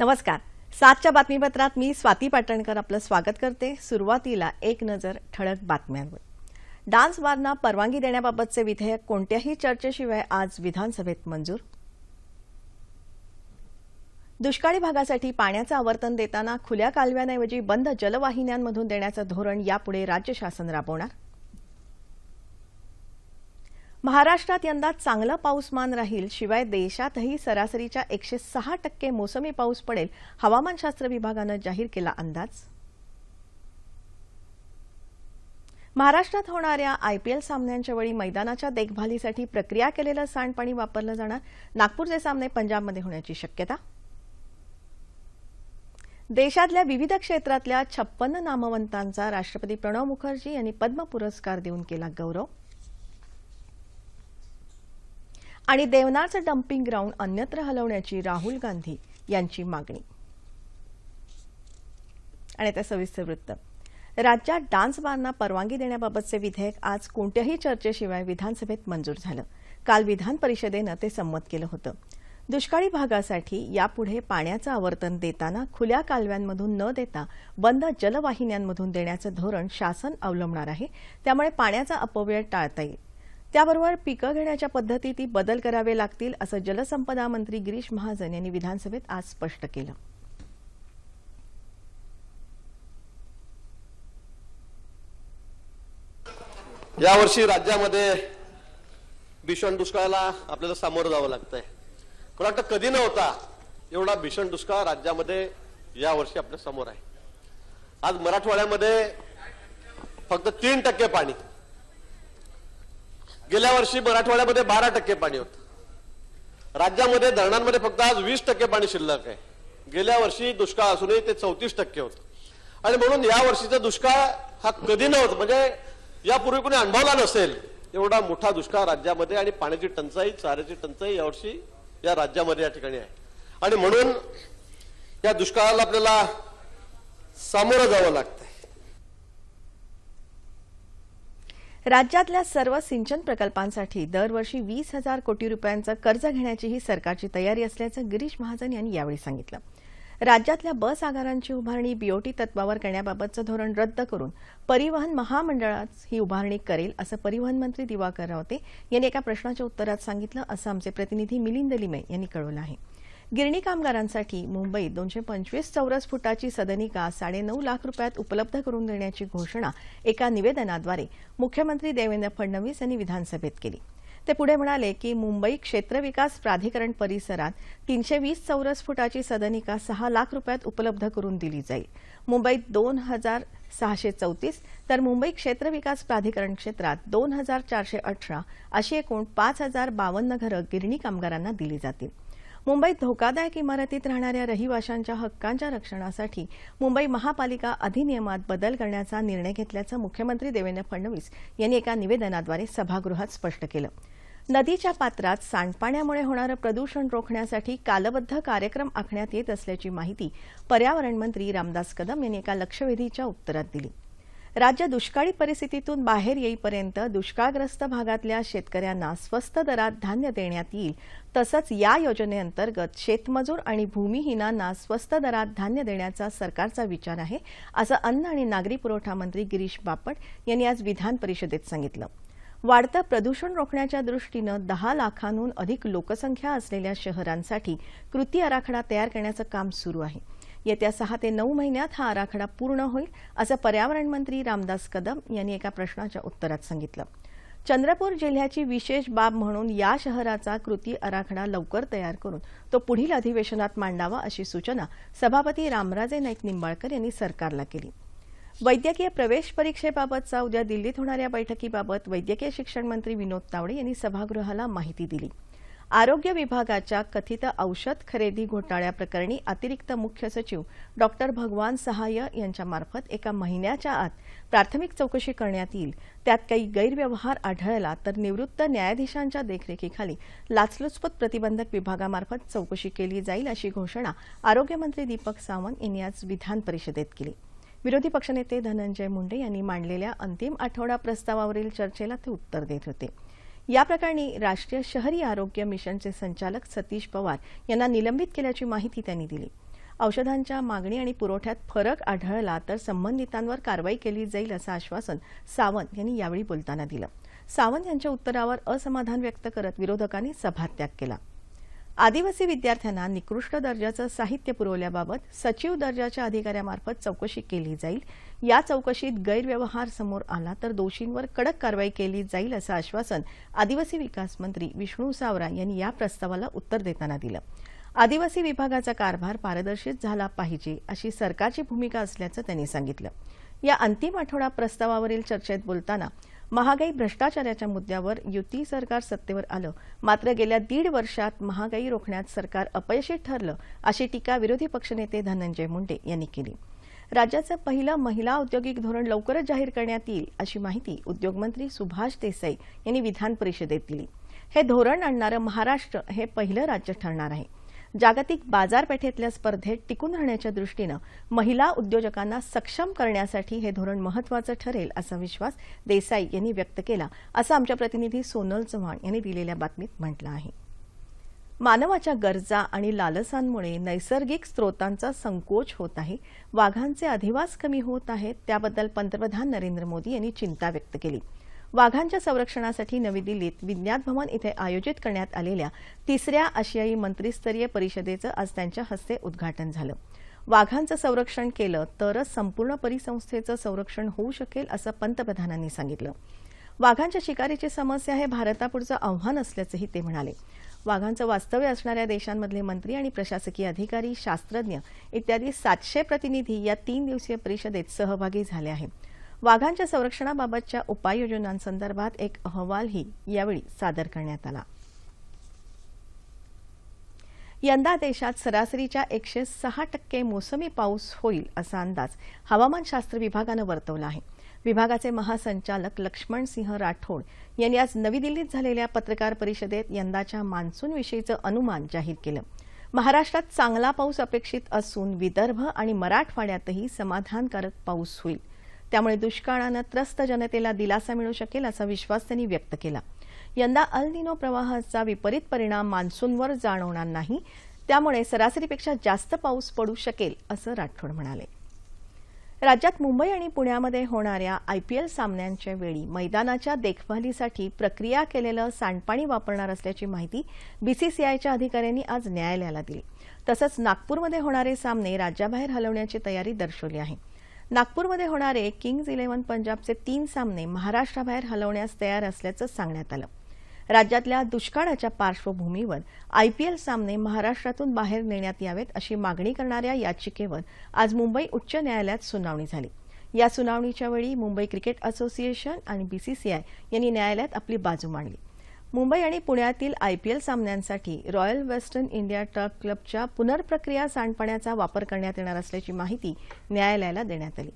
नमस्कार. सातच्या बातमीपत्रात मी स्वाती पाटणकर आपलं स्वागत करते. सुरुवातीला एक नजर ठळक बातम्यांवर. डान्स बारना परवानगी देण्याबाबतचे विधेयक कोणत्याही चर्चेशिवाय आज विधानसभेत मंजूर. दुष्काळी भागासाठी पाण्याचं आवर्तन देताना खुल्या कालव्यांऐवजी बंद जलवाहिन्यांमधून देण्याचं धोरण यापुढे राज्य शासन राबवणार. महाराष्ट्रात यंदा चांगलं पाऊसमान राहील. शिवाय देशातही सरासरीच्या एकशे सहा टक्के मोसमी पाऊस पडेल. हवामानशास्त्र विभागानं जाहीर केला अंदाज. महाराष्ट्रात होणाऱ्या आयपीएल सामन्यांच्या वेळी मैदानाच्या देखभालीसाठी प्रक्रिया केलेलं सांडपाणी वापरलं जाणार. नागपूरचे सामने पंजाबमध्ये होण्याची शक्यता. देशातल्या विविध क्षेत्रातल्या छप्पन्न नामवंतांचा राष्ट्रपती प्रणव मुखर्जी यांनी पद्म पुरस्कार देऊन केला गौरव. आणि देवनारचं डम्पिंग ग्राउंड अन्यत्र हलवण्याची राहुल गांधी यांची मागणी. आणि आता सविस्तर वृत्त. राज्यात डान्स बारना परवानगी देण्याबाबतचे विधेयक आज कोणत्याही चर्चेशिवाय विधानसभेत मंजूर झालं. काल विधान परिषदेनं ते संमत केलं होतं. दुष्काळी भागासाठी यापुढे पाण्याचं आवर्तन देताना खुल्या कालव्यांमधून न देता बंद जलवाहिन्यांमधून देण्याचं धोरण शासन अवलंबणार आहे. त्यामुळे पाण्याचा अपव्यय टाळता येईल. त्याबरोबर पिकं घेण्याच्या पद्धतीतही बदल करावे लागतील असं जलसंपदा मंत्री गिरीश महाजन यांनी विधानसभेत आज स्पष्ट केलं. यावर्षी राज्यामध्ये भीषण दुष्काळाला आपल्याला सामोरं जावं लागतंय. मला वाटतं कधी नव्हता एवढा भीषण दुष्काळ राज्यामध्ये यावर्षी आपल्यासमोर आहे. आज मराठवाड्यामध्ये फक्त तीन टक्के पाणी गेल्या वर्षी मराठवाड्यामध्ये बारा टक्के पाणी होतं. राज्यामध्ये धरणांमध्ये फक्त आज वीस टक्के पाणी शिल्लक आहे. गेल्या वर्षी दुष्काळ असूनही ते चौतीस टक्के होतं. आणि म्हणून या वर्षीचा दुष्काळ हा कधी नव्हता म्हणजे यापूर्वी कोणी अनुभवला नसेल एवढा मोठा दुष्काळ राज्यामध्ये आणि पाण्याची टंचाई चाऱ्याची टंचाई यावर्षी या राज्यामध्ये या ठिकाणी आहे. आणि म्हणून या दुष्काळाला आपल्याला सामोरं जावं लागतं राज्यातल्या सर्व सिंचन प्रकल्पांसाठी दरवर्षी वीस हजार कोटी रुपयांचं कर्ज घेण्याचीही सरकारची तयारी असल्याचं गिरीश महाजन यांनी यावेळी सांगितलं. राज्यातल्या बस आगारांची उभारणी बीओटी तत्वावर करण्याबाबतचं धोरण रद्द करून परिवहन महामंडळाच ही उभारणी करेल असं परिवहन मंत्री दिवाकर रावते यांनी एका प्रश्नाच्या उत्तरात सांगितलं असं आमचे प्रतिनिधी मिलिंद लिमे यांनी कळवलं आहे. गिरणी कामगारांसाठी मुंबईत दोनशे पंचवीस चौरस फुटाची सदनिका साडेनऊ लाख रुपयात उपलब्ध करून देण्याची घोषणा एका निवेदनाद्वारे मुख्यमंत्री देवेंद्र फडणवीस यांनी विधानसभेत केली. ते पुढे म्हणाले की मुंबई क्षेत्र विकास प्राधिकरण परिसरात तीनशे वीस चौरस फुटाची सदनिका सहा लाख रुपयात उपलब्ध करून दिली जाईल. मुंबईत दोन हजार सहाशे चौतीस तर मुंबई क्षेत्र विकास प्राधिकरण क्षेत्रात दोन हजार चारशे अठरा अशी एकूण पाच हजार बावन्न घरं गिरणी कामगारांना दिली जातील. मुंबईत धोकादायक इमारतीत राहणाऱ्या रहिवाशांच्या हक्कांच्या रक्षणासाठी मुंबई महापालिका अधिनियमात बदल करण्याचा निर्णय घेतल्याचं मुख्यमंत्री देवेंद्र फडणवीस यांनी एका निवेदनाद्वारे सभागृहात स्पष्ट केलं. नदीच्या पात्रात सांडपाण्यामुळे होणारं प्रदूषण रोखण्यासाठी कालबद्ध कार्यक्रम आखण्यात येत असल्याची माहिती पर्यावरण मंत्री रामदास कदम यांनी एका लक्षवेधीच्या उत्तरात दिली. राज्य दुष्काळी परिस्थितीतून बाहेर येईपर्यंत दुष्काळग्रस्त भागातल्या शेतकऱ्यांना स्वस्त दरात धान्य देण्यात येईल. तसंच या योजनेअंतर्गत शेतमजूर आणि भूमिहीनांना स्वस्त दरात धान्य देण्याचा सरकारचा विचार आहे असं अन्न आणि नागरी पुरवठा मंत्री गिरीश बापट यांनी आज विधान परिषदेत सांगितलं. वाढतं प्रदूषण रोखण्याच्या दृष्टीनं दहा लाखांहून अधिक लोकसंख्या असलेल्या शहरांसाठी कृती आराखडा तयार करण्याचं काम सुरू आहे. येत्या सहा ते नऊ महिन्यात हा आराखडा पूर्ण होईल असं पर्यावरण मंत्री रामदास कदम यांनी एका प्रश्नाच्या उत्तरात सांगितलं. चंद्रपूर जिल्ह्याची विशेष बाब म्हणून या शहराचा कृती आराखडा लवकर तयार करून तो पुढील अधिवेशनात मांडावा अशी सूचना सभापती रामराजे नाईक निंबाळकर यांनी सरकारला केली. वैद्यकीय प्रवेश परीक्षेबाबतचा उद्या दिल्लीत होणाऱ्या बैठकीबाबत वैद्यकीय शिक्षण मंत्री विनोद तावडे यांनी सभागृहाला माहिती दिली. आरोग्य विभागाच्या कथित औषध खरेदी घोटाळ्याप्रकरणी अतिरिक्त मुख्य सचिव डॉक्टर भगवान सहाय यांच्यामार्फत एका महिन्याच्या आत प्राथमिक चौकशी करण्यात येईल. त्यात काही गैरव्यवहार आढळला तर निवृत्त न्यायाधीशांच्या देखरेखीखाली लाचलुचपत प्रतिबंधक विभागामार्फत चौकशी केली जाईल अशी घोषणा आरोग्यमंत्री दीपक सावंत यांनी आज विधान परिषदेत केली. विरोधी पक्षनेते धनंजय मुंडे यांनी मांडलेल्या अंतिम आठवडा प्रस्तावावरील चर्चेला ते उत्तर देत होते. या प्रकरणी राष्ट्रीय शहरी आरोग्य मिशनचे संचालक सतीश पवार यांना निलंबित केल्याची माहिती त्यांनी दिली. औषधांच्या मागणी आणि पुरवठ्यात फरक आढळला तर संबंधितांवर कारवाई केली जाईल असं आश्वासन सावंत यांनी यावेळी बोलताना दिलं. सावंत यांच्या उत्तरावर असमाधान व्यक्त करत विरोधकांनी सभात्याग केला. आदिवासी विद्यार्थ्यांना निकृष्ट दर्जाचं साहित्य पुरवल्याबाबत सचिव दर्जाच्या अधिकाऱ्यामार्फत चौकशी केली जाईल. या चौकशीत गैरव्यवहार समोर आला तर दोषींवर कडक कारवाई केली जाईल असं आश्वासन आदिवासी विकास मंत्री विष्णू सावरा यांनी या प्रस्तावाला उत्तर देताना दिलं. आदिवासी विभागाचा कारभार पारदर्शित झाला पाहिजे अशी सरकारची भूमिका असल्याचं त्यांनी सांगितलं. या अंतिम आठवडा प्रस्तावावरील चर्चेत बोलताना महागाई भ्रष्टाचाराच्या मुद्द्यावर युती सरकार सत्तेवर आलं. मात्र गेल्या दीड वर्षात महागाई रोखण्यात सरकार अपयशी ठरलं अशी टीका विरोधी पक्षनेते धनंजय मुंडे यांनी केली. राज्याचं पहिलं महिला औद्योगिक धोरण लवकरच जाहीर करण्यात येईल अशी माहिती उद्योगमंत्री सुभाष देसाई यांनी विधान परिषदेत दिली. हे धोरण आणणारं महाराष्ट्र हे पहिलं राज्य ठरणार आहे. जागतिक बाजारपेठेतल्या स्पर्धेत टिकून राहण्याच्या दृष्टीनं महिला उद्योजकांना सक्षम करण्यासाठी हे धोरण महत्वाचं ठरेल असा विश्वास देसाई यांनी व्यक्त केला असं आमच्या प्रतिनिधी सोनल चव्हाण यांनी दिलेल्या बातमीत म्हटलं आहे. मानवाच्या गरजा आणि लालसांमुळे नैसर्गिक स्रोतांचा संकोच होत आहे वाघांचे अधिवास कमी होत आहेत त्याबद्दल पंतप्रधान नरेंद्र मोदी यांनी चिंता व्यक्त केली. वाघांच्या संरक्षणासाठी नवी दिल्लीत विज्ञान भवन इथे आयोजित करण्यात आलेल्या तिसऱ्या आशियाई मंत्रिस्तरीय परिषदेचं आज त्यांच्या हस्ते उद्घाटन झालं. वाघांचं संरक्षण केलं तरच संपूर्ण परिसंस्थेचं संरक्षण होऊ शकेल असं पंतप्रधानांनी सांगितलं. वाघांच्या शिकारीची समस्या हे भारतापुढचं आव्हान असल्याचंही ते म्हणाले. वाघांचं वास्तव्य असणाऱ्या देशांमधले मंत्री आणि प्रशासकीय अधिकारी शास्त्रज्ञ इत्यादी सातशे प्रतिनिधी या तीन दिवसीय परिषदेत सहभागी झाले आहेत. वाघांच्या संरक्षणाबाबतच्या उपाययोजनांसंदर्भात एक अहवालही यावेळी सादर करण्यात आला. यंदा देशात सरासरीच्या एकशे सहा टक्के मोसमी पाऊस होईल असा अंदाज हवामानशास्त्र विभागानं वर्तवला आहे. विभागाचे महासंचालक लक्ष्मण सिंह राठोड यांनी आज नवी दिल्लीत झालेल्या पत्रकार परिषदेत यंदाच्या मान्सूनविषयीचं अनुमान जाहीर केलं. महाराष्ट्रात चांगला पाऊस अपेक्षित असून विदर्भ आणि मराठवाड्यातही समाधानकारक पाऊस होईल. त्यामुळे दुष्काळानं त्रस्त जनतेला दिलासा मिळू शकेल असा विश्वास त्यांनी व्यक्त केला. यंदा अल निनो प्रवाहाचा विपरीत परिणाम मान्सूनवर जाणवणार नाही. त्यामुळे सरासरीपेक्षा जास्त पाऊस पडू शकेल असं राठोड म्हणाले. राज्यात मुंबई आणि पुण्यामध्ये होणाऱ्या आयपीएल सामन्यांच्या वेळी मैदानाच्या देखभालीसाठी प्रक्रिया केलेलं सांडपाणी वापरणार असल्याची माहिती बीसीसीआयच्या अधिकाऱ्यांनी आज न्यायालयाला दिली. तसंच नागपूरमध्ये होणारे सामने राज्याबाहेर हलवण्याची तयारी दर्शवली आहे. नागपूरमध्ये होणारे किंग्ज इलेव्हन पंजाबचे तीन सामने महाराष्ट्राबाहेर हलवण्यास तयार असल्याचं सांगण्यात आलं. राज्यातल्या दुष्काळाच्या पार्श्वभूमीवर आयपीएल सामने महाराष्ट्रातून बाहेर नेण्यात यावेत अशी मागणी करणाऱ्या याचिकेवर आज मुंबई उच्च न्यायालयात सुनावणी झाली. या सुनावणीच्या वेळी मुंबई क्रिकेट असोसिएशन आणि बीसीसीआय यांनी न्यायालयात आपली बाजू मांडली. मुंबई आणि पुण्यातील आयपीएल सामन्यांसाठी रॉयल वेस्टर्न इंडिया टर्फ क्लबच्या पुनर्प्रक्रिया सांडपाण्याचा वापर करण्यात येणार असल्याची माहिती न्यायालयाला देण्यात आली.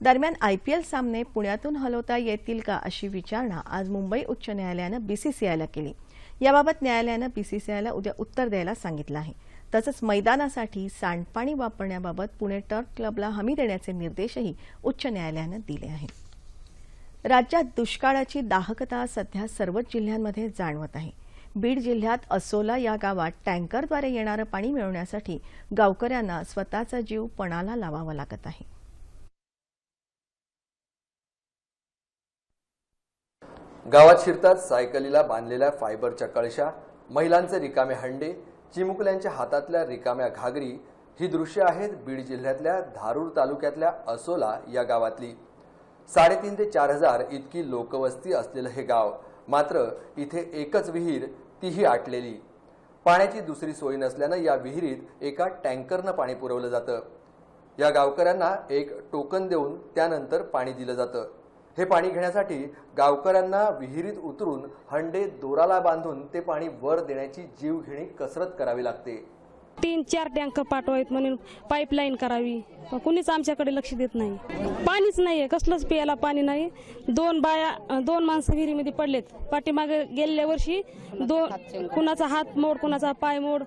दरम्यान आयपीएल सामने पुण्यातून हलवता येतील का अशी विचारणा आज मुंबई उच्च न्यायालयानं बीसीसीआयला केली. याबाबत न्यायालयानं बीसीसीआयला उद्या उत्तर द्यायला सांगितलं आहे. तसंच मैदानासाठी सांडपाणी वापरण्याबाबत पुणे टर्फ क्लबला हमी देण्याचे निर्देशही उच्च न्यायालयानं दिले आहेत. राज्यात दुष्काळाची दाहकता सध्या सर्वच जिल्ह्यांमध्ये जाणवत आहे. बीड जिल्ह्यात असोला या गावात टँकरद्वारे येणारं पाणी मिळवण्यासाठी गावकऱ्यांना स्वतःचा जीव पणाला लावावा लागत आहे. गावात शिरतात सायकलीला बांधलेल्या फायबरच्या कळशा महिलांचे रिकामे हंडे चिमुकल्यांच्या हातातल्या रिकाम्या घागरी ही दृश्य आहेत बीड जिल्ह्यातल्या धारूर तालुक्यातल्या असोला या गावातली. साडेतीन ते चार हजार इतकी लोकवस्ती असलेलं हे गाव. मात्र इथे एकच विहीर तीही आटलेली. पाण्याची दुसरी सोय नसल्यानं या विहिरीत एका टँकरनं पाणी पुरवलं जातं. या गावकऱ्यांना एक टोकन देऊन त्यानंतर पाणी दिलं जातं. हे पाणी घेण्यासाठी गावकऱ्यांना विहिरीत उतरून हंडे दोराला बांधून ते पाणी वर देण्याची जीवघेणी कसरत करावी लागते. तीन चार टँकर पाठवावेत म्हणून पाईपलाईन करावी. कुणीच आमच्याकडे लक्ष देत नाही. पाणीच नाहीये. कसलंच प्यायला पाणी नाही. दोन बाया दोन माणसं विहिरीमध्ये पडलेत. पाठीमागे गेल्या वर्षी दोन कुणाचा हात मोड कुणाचा पाय मोड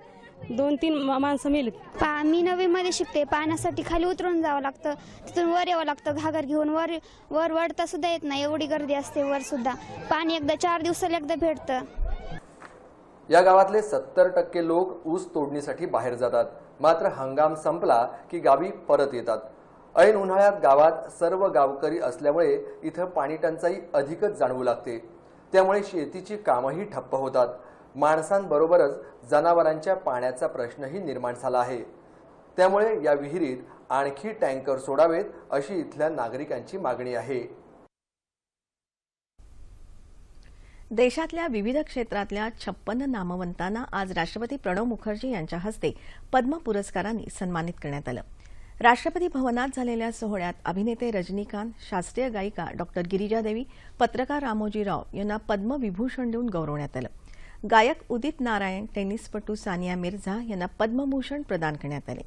दोन तीन माणसं मिळत पा मी नवीमध्ये शिकते. पाण्यासाठी खाली उतरून जावं लागतं. तिथून वर यावं लागतं. घागर घेऊन वर वर वडता सुद्धा येत नाही. एवढी गर्दी असते वर सुद्धा. पाणी एकदा चार दिवसाला एकदा भेटतं. या गावातले सत्तर टक्के लोक ऊस तोडणीसाठी बाहेर जातात. मात्र हंगाम संपला की गावी परत येतात. ऐन उन्हाळ्यात गावात सर्व गावकरी असल्यामुळे इथं पाणी टंचाई अधिकच जाणवू लागते. त्यामुळे शेतीची कामंही ठप्प होतात. माणसांबरोबरच जनावरांच्या पाण्याचा प्रश्नही निर्माण झाला आहे. त्यामुळे या विहिरीत आणखी टँकर सोडावेत अशी इथल्या नागरिकांची मागणी आहे. देशातल्या विविध क्षेत्रातल्या छप्पन्न नामवंतांना आज राष्ट्रपती प्रणव मुखर्जी यांच्या हस्ते पद्म पुरस्कारांनी सन्मानित करण्यात आलं. राष्ट्रपती भवनात झालेल्या सोहळ्यात अभिनेते रजनीकांत शास्त्रीय गायिका डॉक्टर गिरिजादेवी पत्रकार रामोजी राव यांना पद्मविभूषण देऊन गौरवण्यात आलं. गायक उदित नारायण टेनिसपटू सानिया मिर्झा यांना पद्मभूषण प्रदान करण्यात आले.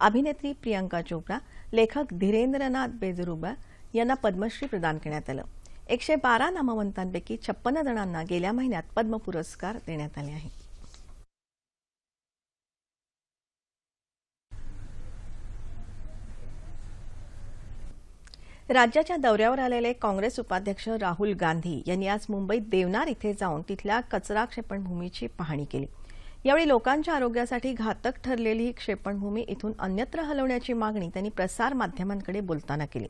अभिनेत्री प्रियंका चोप्रा लेखक धीरेंद्रनाथ बेजरुबा यांना पद्मश्री प्रदान करण्यात आलं. एकशे बारा नामवंतांपैकी छप्पन्न जणांना गेल्या महिन्यात पद्म पुरस्कार देण्यात आले आहेत राज्याच्या दौऱ्यावर आलेले काँग्रेस उपाध्यक्ष राहुल गांधी यांनी आज मुंबईत देवनार इथे जाऊन तिथल्या कचरा क्षेपणभूमीची पाहणी केली. यावेळी लोकांच्या आरोग्यासाठी घातक ठरलेली ही क्षेपणभूमी इथून अन्यत्र हलवण्याची मागणी त्यांनी प्रसार माध्यमांकडे बोलताना केली.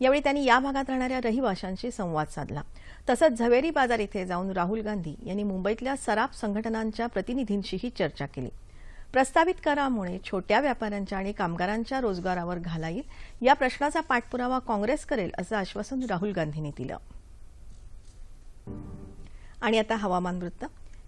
यावेळी त्यांनी या भागात राहणाऱ्या रहिवाशांशी संवाद साधला. तसंच झवेरी बाजार इथे जाऊन राहुल गांधी यांनी मुंबईतल्या सराफ संघटनांच्या प्रतिनिधींशीही चर्चा केली. प्रस्तावित करामुळे छोट्या व्यापाऱ्यांच्या आणि कामगारांच्या रोजगारावर घाला येईल या प्रश्नाचा पाठपुरावा काँग्रेस करेल असं आश्वासन राहुल गांधींनी दिलं. आणि आता हवामान वृत्त.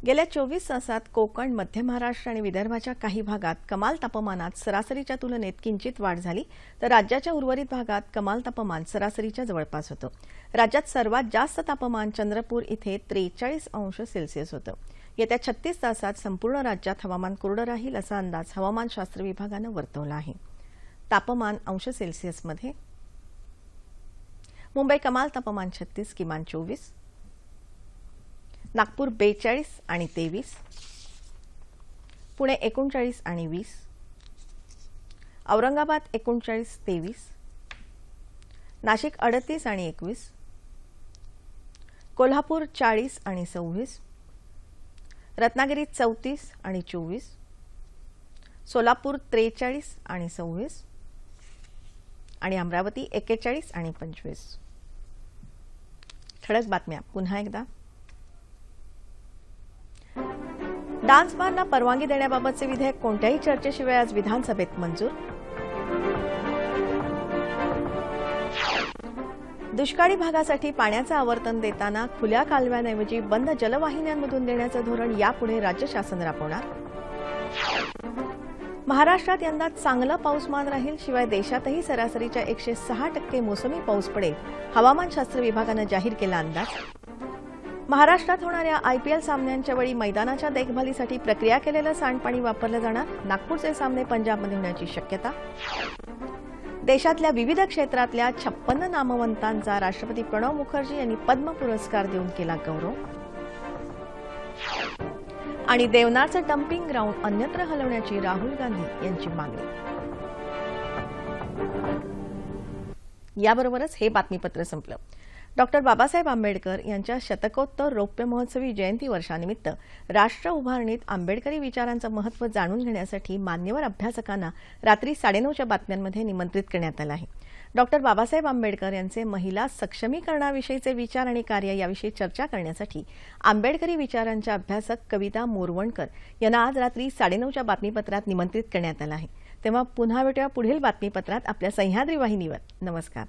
गेल्या चोवीस तासात कोकण मध्य महाराष्ट्र आणि विदर्भाच्या काही भागात कमाल तापमानात सरासरीच्या तुलनेत किंचित वाढ झाली तर राज्याच्या उर्वरित भागात कमाल तापमान सरासरीच्या जवळपास होतं. राज्यात सर्वात जास्त तापमान चंद्रपूर इथे त्रेचाळीस अंश सेल्सिअस होतं. येत्या छत्तीस तासात संपूर्ण राज्यात हवामान कोरडं राहील असा अंदाज हवामानशास्त्र विभागानं वर्तवला आहे. तापमान अंश सेल्सिअसमध्ये. मुंबई कमाल तापमान छत्तीस किमान चोवीस. नागपूर बेचाळीस आणि तेवीस. पुणे एकोणचाळीस आणि वीस. औरंगाबाद एकोणचाळीस तेवीस. नाशिक अडतीस आणि एकवीस. कोल्हापूर चाळीस आणि सव्वीस. रत्नागिरी चौतीस आणि चोवीस. सोलापूर त्रेचाळीस आणि सव्वीस. आणि अमरावती एक्केचाळीस आणि पंचवीस. ठळक बातम्या. पुन्हा एकदा. डान्स बारना परवानगी देण्याबाबतचे विधेयक कोणत्याही चर्चेशिवाय आज विधानसभेत मंजूर. दुष्काळी भागासाठी पाण्याचं आवर्तन देताना खुल्या कालव्यांऐवजी बंद जलवाहिन्यांमधून देण्याचं धोरण यापुढे राज्य शासन राबवणार. महाराष्ट्रात यंदा चांगला पाऊसमान राहील शिवाय देशातही सरासरीच्या एकशे सहा टक्के मोसमी पाऊस पडेल हवामानशास्त्र विभागानं जाहीर केला अंदाज. महाराष्ट्रात होणाऱ्या आयपीएल सामन्यांच्या वेळी मैदानाच्या देखभालीसाठी प्रक्रिया केलेलं सांडपाणी वापरलं जाणार. नागपूरचे सामने पंजाबमध्ये होण्याची शक्यता. देशातल्या विविध क्षेत्रातल्या छप्पन्न नामवंतांचा राष्ट्रपती प्रणव मुखर्जी यांनी पद्म पुरस्कार देऊन केला गौरव. आणि देवनारचं डम्पिंग ग्राउंड अन्यत्र हलवण्याची राहुल गांधी यांची मागणी. याबरोबरच हे बातमीपत्र संपलं. डॉक्टर बाबासाहेब आंबेडकर यांच्या शतकोत्तर रौप्य महोत्सवी जयंती वर्षानिमित्त राष्ट्र उभारणीत आंबेडकरी विचारांचं महत्त्व जाणून घेण्यासाठी मान्यवर अभ्यासकांना रात्री साडेनऊच्या बातम्यांमध्ये निमंत्रित करण्यात आलं आहे. डॉक्टर बाबासाहेब आंबेडकर यांचे महिला सक्षमीकरणाविषयीचे विचार आणि कार्य याविषयी चर्चा करण्यासाठी आंबेडकरी विचारांच्या अभ्यासक कविता मोरवणकर यांना आज रात्री साडेनऊच्या बातमीपत्रात निमंत्रित करण्यात आलं आहे. तेव्हा पुन्हा भेटूया पुढील बातमीपत्रात आपल्या सह्याद्री वाहिनीवर. नमस्कार.